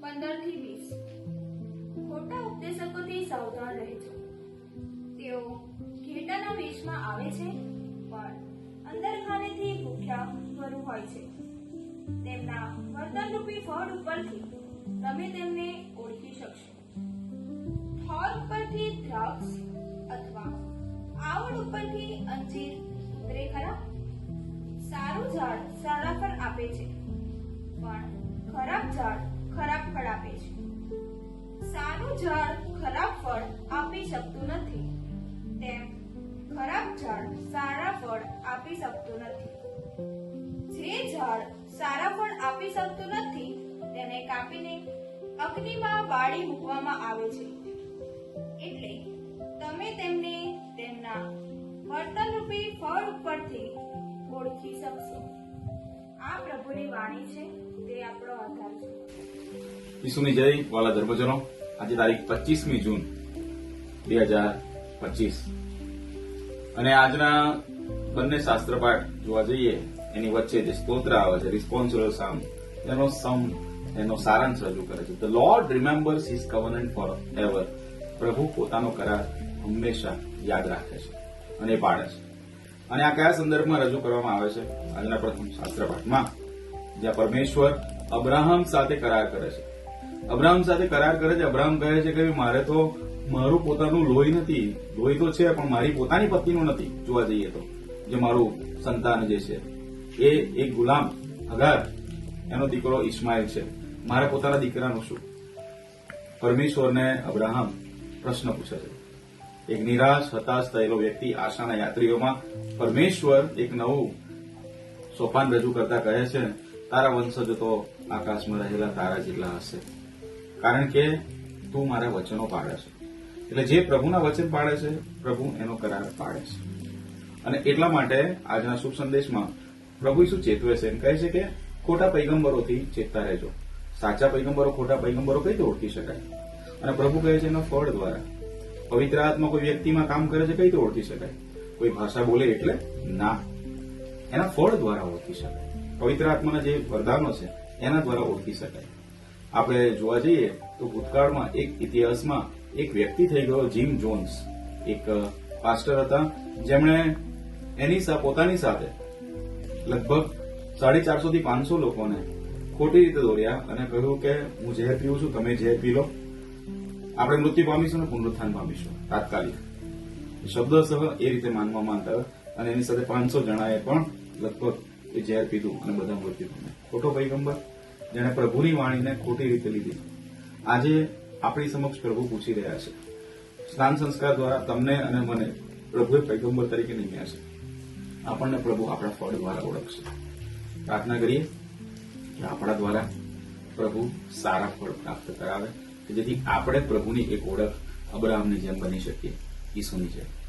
પંદરથી વીસ. ખોટા ઉપદેશકોથી સાવધાન રહેજો તેઓ ઘેટાના વેશમાં આવે છે, પણ અંદર ખાનેથી ભૂખ્યા ભરું હોય છે. તેમના વર્તનરૂપી ફળ ઉપરથી તમે તેમને ઓળખી શકશો. થોર ઉપરથી દ્રાક્ષ અથવા આવડ ઉપરથી અંજીર. ઉતરે ખરા? સારું ઝાડ સારા ફળ આપે છે. પણ ખરાબ ઝાડ ખરાબ ફળ આપે છે. સારું ઝાડ ખરાબ ફળ આપી શકતું નથી. તેમ ખરાબ ઝાડ સારા ફળ આપી શકતું નથી. જે ઝાડ સારા ફળ આપી શકતું નથી, તેને કાપીને અગ્નિમાં બાળી મૂકવામાં આવે છે. એટલે તમે તેમને તેમના વર્તનરૂપી ફળ ઉપરથી ઓળખી શકશો. ઈસુની જય, વાલા ધર્મજનો. આજે તારીખ પચીસમી જૂન, બે હજાર પચીસ. અને આજના બંને શાસ્ત્રપાઠ જોવા જઈએ, એની વચ્ચે જે સ્તોત્ર આવે છે રિસ્પોન્સિબલ સામ એનો સમ એનો સારાંશ રજૂ કરે છે. The Lord remembers his covenant for ever પ્રભુ પોતાનો કરાર હંમેશા યાદ રાખે છે અને પાડે છે. અને આ કયા સંદર્ભમાં રજૂ કરવામાં આવે છે? આજના પ્રથમ શાસ્ત્રપાઠમાં જ્યાં પરમેશ્વર અબ્રાહમ સાથે કરાર કરે છે. અબ્રાહમ સાથે કરાર કરે છે. અબ્રાહમ કહે છે કે મારે તો મારું પોતાનું લોહી નથી. લોહી તો છે, પણ મારી પોતાની પત્નીનું નથી. જોવા જઈએ તો. જે મારું સંતાન જે છે, એ એક ગુલામ, હગાર. એનો દીકરો ઇસ્માઇલ છે. મારા પોતાના દીકરાનું શું? પરમેશ્વરને અબ્રાહમ પ્રશ્ન પૂછે છે. એક નિરાશ, હતાશ થયેલો વ્યક્તિ આશાના યાત્રીઓમાં પરમેશ્વર એક નવું સોપાન રજૂ કરતા કહે છે, તારા વંશજો તો આકાશમાં રહેલા તારા જેટલા હશે. કારણ કે તું મારા વચનો પાડે છે. એટલે જે પ્રભુના વચન પાડે છે, પ્રભુ એનો કરાર પાડે છે. અને એટલા માટે આજના શુભ સંદેશમાં પ્રભુ શું ચેતવે છે એમ કહે છે કે ખોટા પૈગંબરોથી ચેતતા રહેજો. સાચા પૈગંબરો ખોટા પૈગંબરો કઈ રીતે ઓળખી શકાય? અને પ્રભુ કહે છે એના ફળ દ્વારા. પવિત્ર આત્મા કોઈ વ્યક્તિમાં કામ કરે છે કઈ રીતે ઓળખી શકાય? કોઈ ભાષા બોલે એટલે ના. એના ફળ દ્વારા ઓળખી શકાય. પવિત્ર આત્માના જે વરદાનો છે, એના દ્વારા ઓળખી શકાય. આપણે જોવા જઈએ તો ભૂતકાળમાં એક ઇતિહાસમાં એક વ્યક્તિ થઈ ગયો, જીમ જોન્સ. એક પાસ્ટર હતા. જેમણે એની પોતાની સાથે લગભગ સાડી ચારસો થી પાંચસો લોકોને ખોટી રીતે દોર્યા અને કહ્યું કે, હું ઝેર પીવું છું, તમે ઝેર પી લો. આપણે મૃત્યુ પામીશું અને પુનરુત્થાન પામીશું, તાત્કાલિક. શબ્દસહ એ રીતે માનવામાં માનતા અને એની સાથે પાંચસો જણાએ પણ લગભગ એ ઝેર પીધું અને બધા મૃત્યુ પામ્યા. ખોટો પૈગંબર, જેણે પ્રભુની વાણીને ખોટી રીતે લીધી. આજે આપણી સમક્ષ પ્રભુ પૂછી રહ્યા છે. સ્નાન સંસ્કાર દ્વારા તમને અને મને પ્રભુએ પૈગંબર તરીકે નિમ્યા છે. આપણને પ્રભુ આપણા ફળ દ્વારા ઓળખશે. પ્રાર્થના કરીએ કે આપણા દ્વારા પ્રભુ સારા ફળ પ્રાપ્ત કરાવે. કે જેથી આપણે પ્રભુની એક ઓળખ અબ્રાહમની જેમ બની શકીએ ઈસુની જેમ.